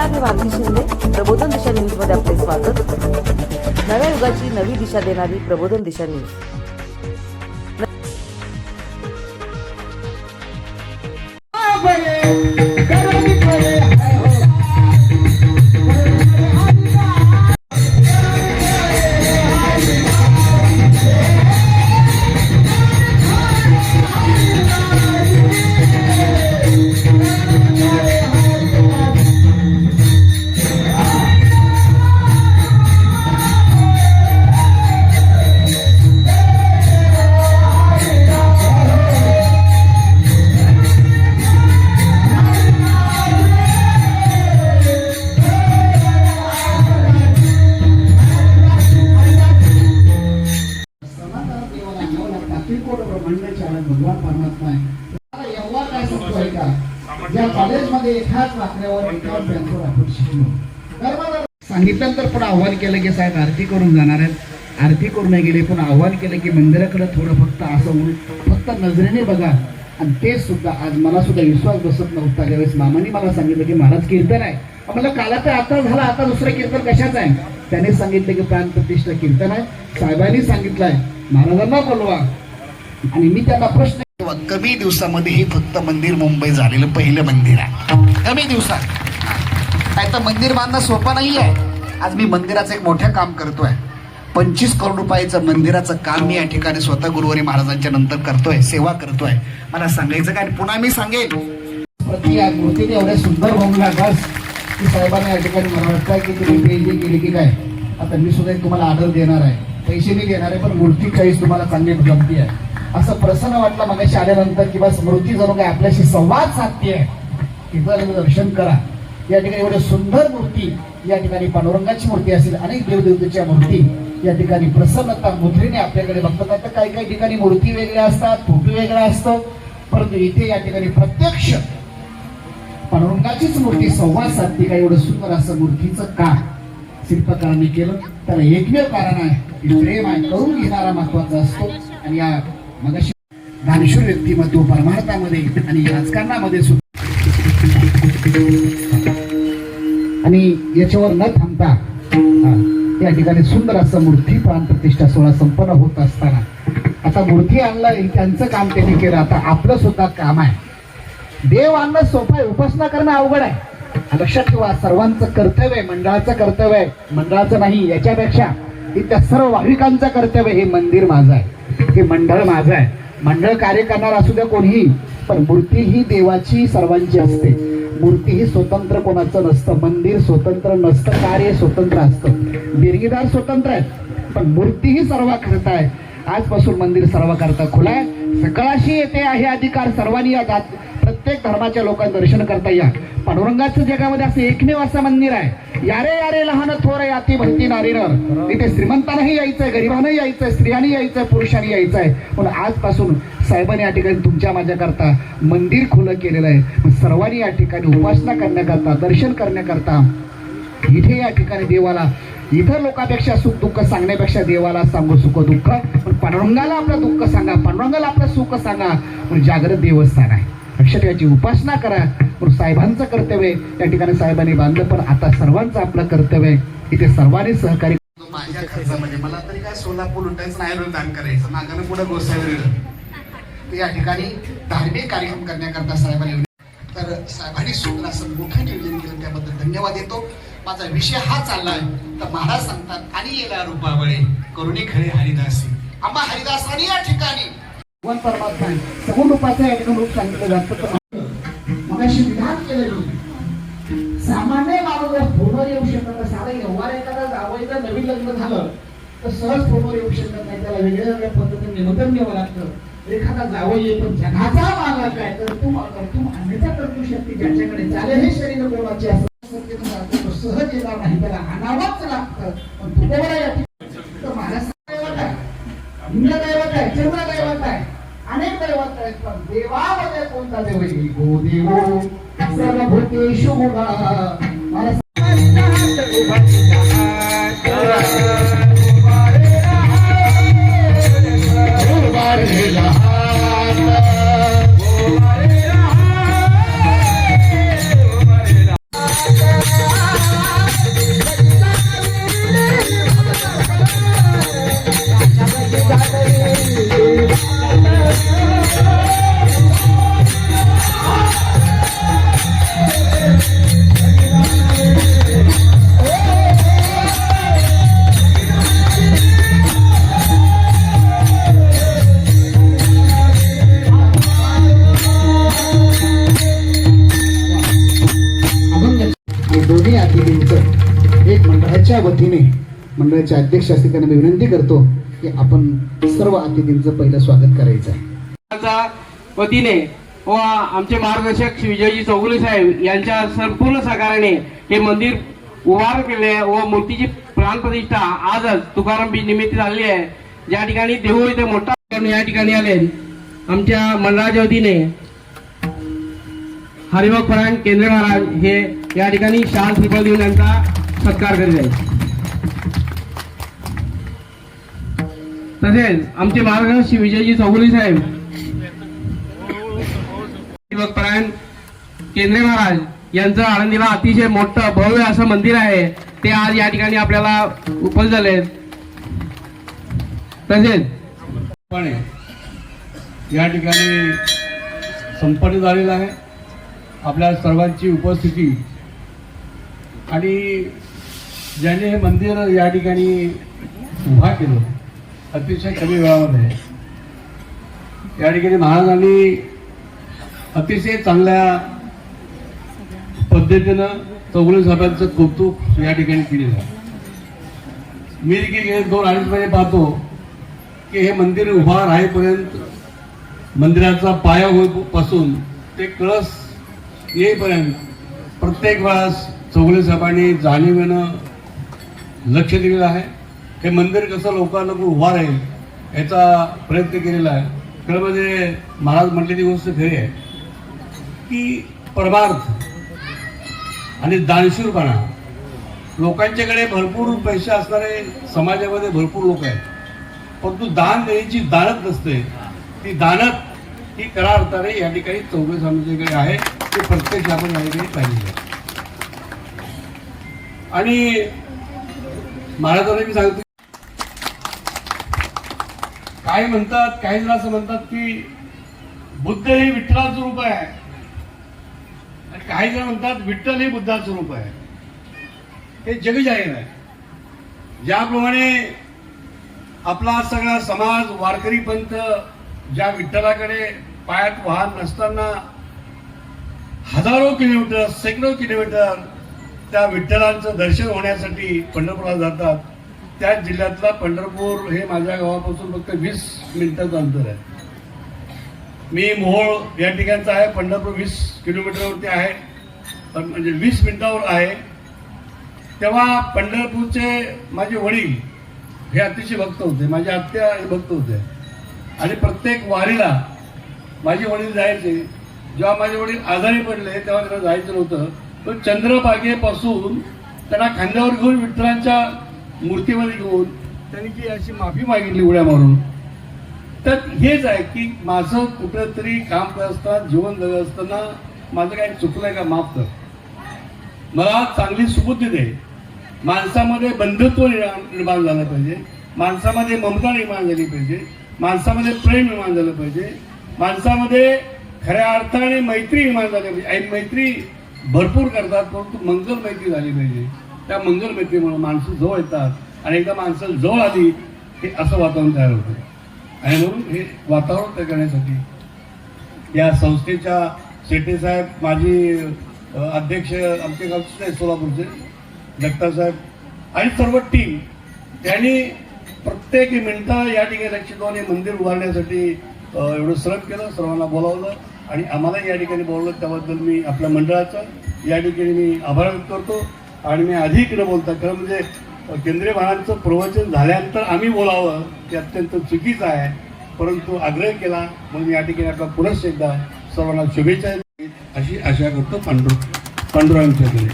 नमस्कार मी शिंदे. प्रबोधन दिशा न्यूजमध्ये आपले स्वागत. नव्या युगाची नवी दिशा देणारी प्रबोधन दिशा न्यूज. आणावं लागतं. अतिकोट ब्रह्मांड चालक भगवान परमात्मा आहे. एवढा काय सांगतोय का? या कॉलेजमध्ये एकाच वाकड्यावर एकाच बँकवर आपण शिकलो. धर्माला सांगितलं तर पण आव्हान केलं की साहेब आरती करून जाणार आहेत आरती करून नाही गेले पण आव्हान केलं की मंदिराकडे थोडं फक्त असं फक्त नजरेने बघा आणि ते सुद्धा आज मला सुद्धा विश्वास बसत नव्हता ज्यावेळेस मामाने मला सांगितलं की महाराज कीर्तन आहे म्हणलं काला तर आता झाला आता दुसरं कीर्तन कशाचं आहे त्याने सांगितलं की प्राण प्रतिष्ठा कीर्तन आहे साहेबांनी सांगितलं आहे महाराजांना बोलवा आणि मी त्यांना प्रश्न कमी दिवसामध्ये हे फक्त मंदिर मुंबई झालेलं पहिलं मंदिर आहे. कमी दिवसात. काय तर मंदिर बांधणं सोपं नाही आहे. आज मी मंदिराचं एक मोठं काम करतोय. पंचवीस करोड रुपयाचं मंदिराचं काम मी या ठिकाणी स्वतः गुरुवारी महाराजांच्या नंतर करतोय सेवा करतोय. मला सांगायचं काय पुन्हा मी सांगेन. प्रति या मूर्तीने एवढ्या सुंदर भूमीला बस की साहेबांना या ठिकाणी मला वाटतं की तुम्ही पेजी केली की काय? आता मी सुद्धा तुम्हाला ऑर्डर देणार आहे. पैसे मी देणार आहे पण मूर्ती काहीच तुम्हाला चांगली जमती आहे. असं प्रसन्न वाटलं मगाशी आल्यानंतर किंवा स्मृती मूर्ती जणू काय आपल्याशी संवाद साधते तिथं दर्शन करा. या ठिकाणी एवढे सुंदर मूर्ती या ठिकाणी पांडुरंगाची मूर्ती असेल अनेक देवदेवतेच्या मूर्ती या ठिकाणी प्रसन्नता मुद्रेने आपल्याकडे बघतात. तर काही काही ठिकाणी मूर्ती वेगळ्या असतात फोटो वेगळा असतो. परंतु इथे या ठिकाणी प्रत्यक्ष पांडुरंगाचीच मूर्ती संवाद साधते का? एवढं सुंदर असं मूर्तीचं का? शिल्पकारांनी केलं. त्याला एकमेव कारण आहे प्रेम आहे करून घेणारा महत्त्वाचा असतो. आणि या मग दानशूर व्यक्तिमत्व परमार्थामध्ये आणि राजकारणामध्ये सुद्धा. आणि याच्यावर न थांबता या ठिकाणी सुंदर असं मूर्ती प्राण प्रतिष्ठा सोहळा संपन्न होत असताना आता मूर्ती आणलं त्यांचं काम त्यांनी केलं. आता आपलं सुद्धा काम आहे. देव आणणं सोपं आहे उपासना करणं अवघड आहे. लक्षात ठेवा सर्वांचं कर्तव्य आहे मंडळाचं कर्तव्य आहे. मंडळाचं नाही याच्यापेक्षा की त्या सर्व भाविकांचं कर्तव्य हे मंदिर माझं आहे. हे मंडळ माझं आहे. मंडळ कार्य करणार असू द्या कोणीही पण मूर्ती ही देवाची सर्वांची असते. मूर्ती ही स्वतंत्र कोणाचं नसतं. मंदिर स्वतंत्र नसतं कार्य स्वतंत्र असतं. देणगीदार स्वतंत्र आहे पण मूर्ती ही सर्व करता आहे. आजपासून मंदिर सर्व करता खुला आहे. सकाळशी येते आहे अधिकार सर्वांनी या जात प्रत्येक धर्माच्या लोकांना दर्शन करता या. पांडुरंगाचं जगामध्ये असं एकमेव असं मंदिर आहे. यारे यारे लहान थोर याती भक्ती नारीनं तिथे श्रीमंतांनाही यायचंय गरिबानंही यायचंय स्त्रियांनी यायचंय पुरुषांनी यायचंय. पण आजपासून साहेबांनी या ठिकाणी तुमच्या माझ्याकरता मंदिर खुलं केलेलं आहे. सर्वांनी या ठिकाणी उपासना करण्याकरता दर्शन करण्याकरता इथे या ठिकाणी देवाला इतर लोकांपेक्षा सुख दुःख सांगण्यापेक्षा देवाला सांगू सुख दुःख. पण पांडुरंगाला आपलं दुःख सांगा पांडुरंगाला आपलं सुख सांगा. पण जागृत देवस्थान आहे. लक्षात याची उपासना करा. पण साहेबांचं कर्तव्य आहे. त्या ठिकाणी साहेबांनी बांधलं पण आता सर्वांचं आपलं कर्तव्य आहे. इथे सर्वांनी सहकार्य माझ्या खर्चामध्ये. मला तरी काय सोलापूर लुटायचं नाही दान करायचं. मागणं पुढे गोसावी या ठिकाणी धार्मिक कार्यक्रम करण्याकरता साहेबांनी तर साहेबांनी सुंदर असं मोठं नियोजन केलं. त्याबद्दल धन्यवाद देतो. माझा विषय हा चाललाय तर महाराज सांगतात आणि येला रूपावळे. करुणी खरे हरिदासी. आम्हा हरिदासानी या ठिकाणी भगवान परमात्मा आहे. सगुण रूपाचं या ठिकाणी रूप सांगितलं जातं. मग अशी विधान केलेली सामान्य माणूस फोनवर येऊ शकत नाही. साधा व्यवहार एखादा जावईचं नवीन लग्न झालं तर सहज फोनवर येऊ शकत नाही. त्याला वेगळ्या वेगळ्या पद्धतीने निमंत्रण द्यावं लागतं. एखादा जावई आहे पण जगाचा मागा काय? तर तू तू अन्यथा कर्तू शकते. ज्याच्याकडे चालेल हे शरीर कोणाचे असं सहज येणार नाही. त्याला आणावाच लागतं. पण तू बरोबर या ठिकाणी. तर महाराज दैवत आहे. हिंद दैवत आहे. चंद्र देवामध्ये कोणता देव गो देवो. सर्वभूतेषु गुणा मला मंडळाच्या वतीने मंडळाचे अध्यक्ष असतील त्यांना मी विनंती करतो की आपण सर्व अतिथींचं पहिलं स्वागत करायचं आहे. वतीने व आमचे मार्गदर्शक श्री विजयजी चौगुले साहेब यांच्या संपूर्ण सहकार्याने हे मंदिर उभार केले व मूर्तीची प्राणप्रतिष्ठा आजच तुकाराम बीज निमित्त झाली आहे. ज्या ठिकाणी देहू इथे मोठा या ठिकाणी आले. आमच्या मंडळाच्या वतीने हरिभाग परायण केंद्र महाराज हे या ठिकाणी शाल श्रीफळ देऊन यांचा सत्कार करीत आहे तसेच आमचे मार्गदर्शक श्री विजयजी चौगुली साहेब परायण केंद्रे महाराज यांचं आळंदीला अतिशय मोठं भव्य असं मंदिर आहे. ते आज या ठिकाणी आपल्याला उपस्थित झाले तसेच पण या ठिकाणी संपन्न झालेला आहे. आपल्या सर्वांची उपस्थिती आणि ज्याने हे मंदिर या ठिकाणी उभा केलं अतिशय कमी वेळामध्ये. या ठिकाणी महाराजांनी अतिशय चांगल्या पद्धतीनं चौगुले साहेबांचं कौतुक या ठिकाणी केलेलं आहे. मी देखील गेले दोन अडीच महिने पाहतो की हे मंदिर उभा राहीपर्यंत मंदिराचा पाया होईपासून ते कळस येईपर्यंत प्रत्येक वेळास चौगुले साहेबांनी जाणीवेनं लक्ष दिलेलं आहे. हे मंदिर कसं लोकांना उभा राहील याचा प्रयत्न केलेला आहे. खरं म्हणजे महाराज म्हटलेली गोष्ट खरी आहे. की परमार्थ आणि दानशूरपणा लोकांच्याकडे भरपूर पैसे असणारे समाजामध्ये भरपूर लोक आहेत. परंतु दान देण्याची दानत नसते. ती दानत ही करा अर्थाने या ठिकाणी चौघे समाजाकडे आहे. ते प्रत्यक्ष आपण या ठिकाणी पाहिजे आणि महाराजांना मी सांगतो. काय म्हणतात काही जण असं म्हणतात की बुद्ध हे विठ्ठलाचं रूप आहे. आणि काही जण म्हणतात विठ्ठल हे बुद्धाचं रूप आहे. हे जगजाहीर आहे. ज्याप्रमाणे आपला सगळा समाज वारकरी पंथ ज्या विठ्ठलाकडे पायात वाहन नसताना हजारो किलोमीटर शेकडो किलोमीटर त्या विठ्ठलांचं दर्शन होण्यासाठी पंढरपूरला जातात. त्याच जिल्ह्यातला पंढरपूर हे माझ्या गावापासून फक्त वीस मिनिटाचं अंतर आहे. मी मोहोळ या ठिकाणचा आहे पंढरपूर वीस किलोमीटरवरती आहे. पण म्हणजे वीस मिनिटावर आहे. तेव्हा पंढरपूरचे माझे वडील हे अतिशय भक्त होते माझे आत्या हे भक्त होते. आणि प्रत्येक वारीला माझे वडील जायचे. जेव्हा माझे वडील आजारी पडले तेव्हा त्यांना जायचं नव्हतं. तो चंद्रभागेपासून त्यांना खांद्यावर घेऊन विठ्ठलांच्या मूर्तीमध्ये घेऊन त्यांनी ती अशी माफी मागितली उड्या मारून. तर हेच आहे की माझं कुठंतरी काम करत असताना जीवन जगत असताना माझं काही चुकलंय का? माफ कर. मला चांगली सुबुद्धी दे. माणसामध्ये बंधुत्व निर्माण निर्माण झालं पाहिजे. माणसामध्ये ममता निर्माण झाली पाहिजे. माणसामध्ये प्रेम निर्माण झालं पाहिजे. माणसामध्ये खऱ्या अर्थाने मैत्री निर्माण झाली पाहिजे. आणि मैत्री भरपूर करतात परंतु मंगल मैत्री झाली पाहिजे. त्या मंगल मैत्रीमुळे माणसं जवळ येतात आणि एकदा माणसं जवळ आली हे असं वातावरण तयार होतं. आणि म्हणून हे वातावरण तयार करण्यासाठी या संस्थेच्या शेट्टे साहेब माजी अध्यक्ष आमचे गावचे आहेत सोलापूरचे जगताप साहेब आणि सर्व टीम त्यांनी प्रत्येक मिनटं या ठिकाणी लक्ष देऊन हे मंदिर उभारण्यासाठी एवढं श्रम केलं सर्वांना बोलावलं. आणि आम्हाला या ठिकाणी बोलवलं त्याबद्दल मी आपल्या मंडळाचं या ठिकाणी मी आभार व्यक्त करतो. आणि मी अधिक न बोलता खरं म्हणजे केंद्रीय महाराजांचं प्रवचन झाल्यानंतर आम्ही बोलावं ते अत्यंत चुकीचं आहे. परंतु आग्रह केला म्हणून या ठिकाणी आपला पुनश्च एकदा सर्वांना शुभेच्छा अशी आशा करतो पांडुर पांडुरंगाच्याकडे.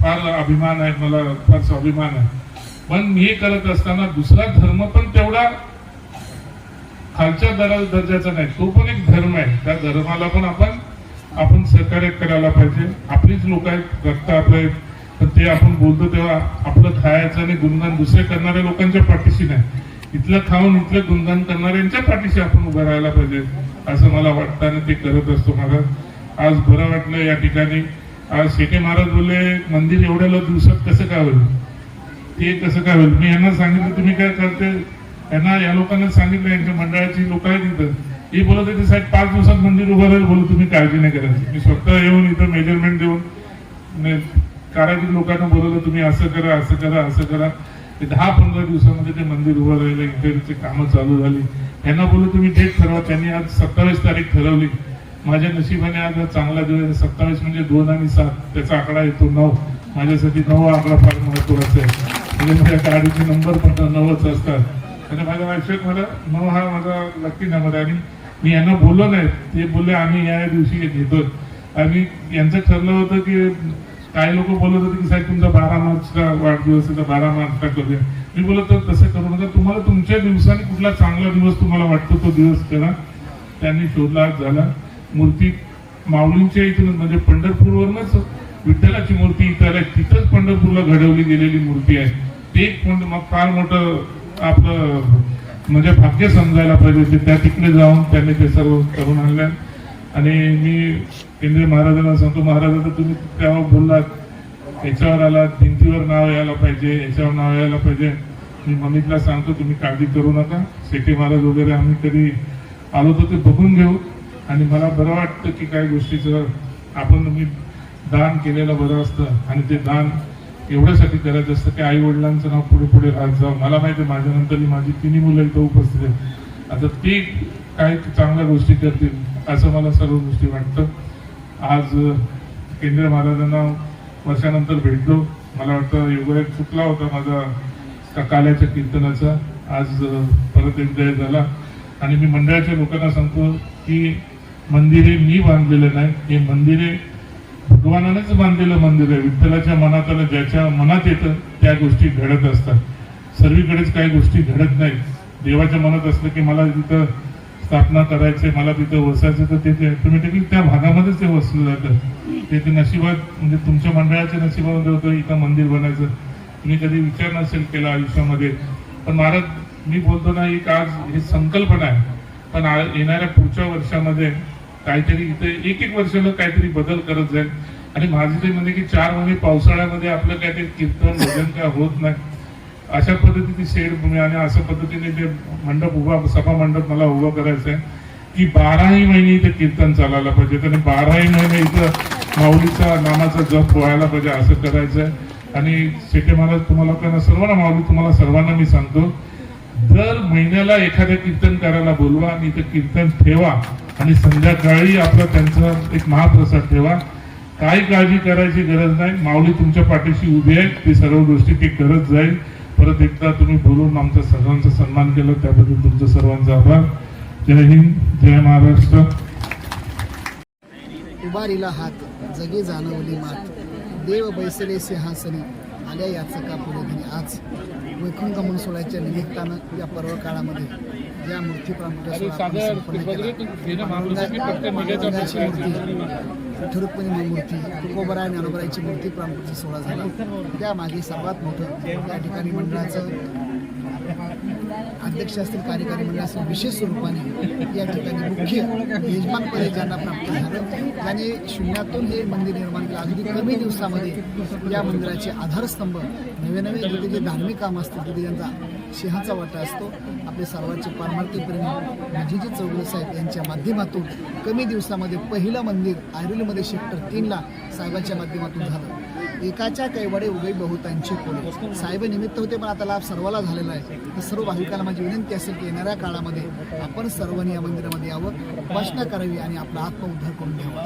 फार अभिमान आहे मला फारसा अभिमान आहे. पण हे करत असताना दुसरा धर्म पण तेवढा खालच्या दरा दर्जाचा नाही तो पण एक धर्म आहे. त्या धर्माला पण आपण आपण सहकार्य करायला पाहिजे. आपलीच लोक आहेत रक्त आपले तर ते आपण बोलतो तेव्हा आपलं खायचं आणि गुणगान दुसरे करणाऱ्या लोकांच्या पाठीशी नाही. इथलं खाऊन इथलं गुणगान करणाऱ्यांच्या पाठीशी आपण उभं राहायला पाहिजे असं मला वाटतं आणि ते करत असतो मला आज बरं वाटलं या ठिकाणी. आज शेटे महाराज बोलले मंदिर एवढ्या दिवसात कसं काय होईल? ते कसं काय होईल? मी यांना सांगितलं तुम्ही काय करते त्यांना या लोकांना सांगितलं यांच्या मंडळाची लोक आहेत तिथं हे बोलत होते साहेब पाच दिवसात मंदिर उभं राहील बोलू तुम्ही काळजी नाही करायची. मी स्वतः येऊन इथं मेजरमेंट देऊन कारागीर लोकांना बोलवलं तुम्ही असं करा असं करा असं करा. ते दहा पंधरा दिवसामध्ये ते मंदिर उभं राहिलं इंटरव्ह्यूचे कामं चालू झाली. त्यांना बोलू तुम्ही डेट ठरवा. त्यांनी आज सत्तावीस तारीख ठरवली. माझ्या नशिबाने आज चांगला दिवस सत्तावीस म्हणजे दोन आणि सात त्याचा आकडा येतो नऊ. माझ्यासाठी नऊ आकडा फार महत्त्वाचा आहे. म्हणजे माझ्या गाडीचे नंबर पण नवच असतात. आणि माझ्या आयुष्यात मला मग हा माझा नक्की नंबर आहे. आणि मी यांना बोललो नाही. ते बोलले आम्ही या दिवशी घेतो आणि यांचं ठरलं होतं की काही लोक बोलत होते की साहेब तुमचा बारा मार्चचा वाढदिवस आहे तर बारा मार्चला करूया? मी बोलत तर तसं करू नका. तुम्हाला तुमच्या दिवसाने कुठला चांगला दिवस तुम्हाला वाटतो तो दिवस करा त्यांनी शोधला झाला. मूर्ती माऊलींच्या इथून म्हणजे पंढरपूरवरूनच विठ्ठलाची मूर्ती इथं आल्या तिथंच पंढरपूरला घडवली गेलेली मूर्ती आहे. ते एक म्हणजे मग फार मोठं आपलं म्हणजे भाग्य समजायला पाहिजे ते त्या तिकडे जाऊन त्यांनी ते सर्व करून आणलं. आणि मी केंद्रीय महाराजांना सांगतो महाराज आता तुम्ही त्यावर बोललात. याच्यावर आला भिंतीवर नाव यायला पाहिजे याच्यावर नाव यायला पाहिजे. मी मम्मीला सांगतो तुम्ही काळजी करू नका. शेटे महाराज वगैरे आम्ही कधी आलो तर ते बघून घेऊ. आणि मला बरं वाटतं की काही गोष्टीचं आपण तुम्ही दान केलेलं बरं असतं. आणि ते दान एवढ्यासाठी करायचं असतं. की आई वडिलांचं नाव पुढे पुढे राहत जावं मला माहिती आहे माझ्या माझी तिन्ही मुलं इथं उपस्थित आहेत. आता ते काय चांगल्या गोष्टी करतील असं मला सर्व गोष्टी वाटतं. आज केंद्रीय महाराजांना वर्षानंतर भेटलो. मला वाटतं योगायोग चुकला होता माझा काल्याच्या कीर्तनाचा. आज परत एक झाला. आणि मी मंडळाच्या लोकांना सांगतो की मंदिरे मी बांधलेलं नाही. हे मंदिरे भगवानानेच बांधलेलं मंदिर आहे. विठ्ठलाच्या मनात आलं ज्याच्या मनात येतं त्या गोष्टी घडत असतात. सर्वीकडेच काही गोष्टी घडत नाहीत. देवाच्या मनात असलं की मला तिथं स्थापना करायचे मला तिथं वसायचं तर ते ते ऑटोमॅटिकली त्या भागामध्येच ते वसलं जातं ते ते नशिबात म्हणजे तुमच्या मंडळाच्या नशिबामध्ये होतं इथं मंदिर बनायचं. तुम्ही कधी विचार नसेल केला आयुष्यामध्ये. पण महाराज मी बोलतो ना एक आज हे संकल्पना आहे. पण येणाऱ्या पुढच्या वर्षामध्ये काहीतरी इथे एक एक वर्षाला काहीतरी बदल करत जाईल. आणि माझे ते म्हणजे की चार महिने पावसाळ्यामध्ये आपलं काय ते कीर्तन भजन काय होत नाही. अशा पद्धतीने शेड भूमी आणि अशा पद्धतीने जे मंडप उभा सभा मंडप मला उभं करायचं आहे की बाराही महिने इथे कीर्तन चालायला पाहिजे. आणि बाराही महिने इथं माऊलीचा नामाचा जप व्हायला पाहिजे असं करायचं आहे आणि शेटे महाराज तुम्हाला त्यांना सर्वांना माऊली तुम्हाला सर्वांना मी सांगतो दर महिन्याला एखाद्या कीर्तन करायला बोलवा आणि इथं कीर्तन ठेवा. आणि संध्याकाळी आपला त्यांचा एक महाप्रसाद ठेवा. काही काळजी करायची गरज नाही. माऊली तुमच्या पाठीशी उभी आहे. ती सर्व गोष्टी ती करत जाईल. परत एकदा तुम्ही बोलून आमचा सर्वांचा सन्मान केला. त्याबद्दल तुमचं सर्वांचा आभार. जय हिंद. जय महाराष्ट्र. उभारीला हात जगे जाणवली मात. देव बैसले सिंहासनी आल्या याचं का पुढे आज वैकुंठ गमन सोहळ्याच्या निमित्तानं या पर्व काळामध्ये या मूर्ती. मूर्ती मूर्ती आणि ज्ञानोबरायची मूर्ती प्रामुख्याचा सोहळा झाला. त्यामागे सर्वात मोठं त्या ठिकाणी मंडळाचं अध्यक्ष असतील कार्यकारी मंडळाचं विशेष स्वरूपाने या ठिकाणी मुख्य यजमानपदे ज्यांना प्राप्त झालं त्याने शून्यातून हे मंदिर निर्माण केलं. अगदी कमी दिवसामध्ये या मंदिराचे आधारस्तंभ नवे नवे जे धार्मिक काम असतील तिथे त्यांचा सिंहाचा वाटा असतो. आपले सर्वांचे पारमार्थिक प्रेमी नजीजी चौगुले साहेब यांच्या माध्यमातून कमी दिवसामध्ये पहिलं मंदिर आयरोलीमध्ये सेक्टर तीनला साहेबांच्या माध्यमातून झालं. एकाच्या कैवाडे उभे बहुतांची कोणी. साहेब निमित्त होते पण आता लाभ सर्वाला झालेला आहे. तर सर्व भाविकांना माझी विनंती असेल की येणाऱ्या काळामध्ये आपण सर्वांनी या मंदिरामध्ये यावं. उपासना करावी आणि आपला आत्मउद्धार करून घ्यावा.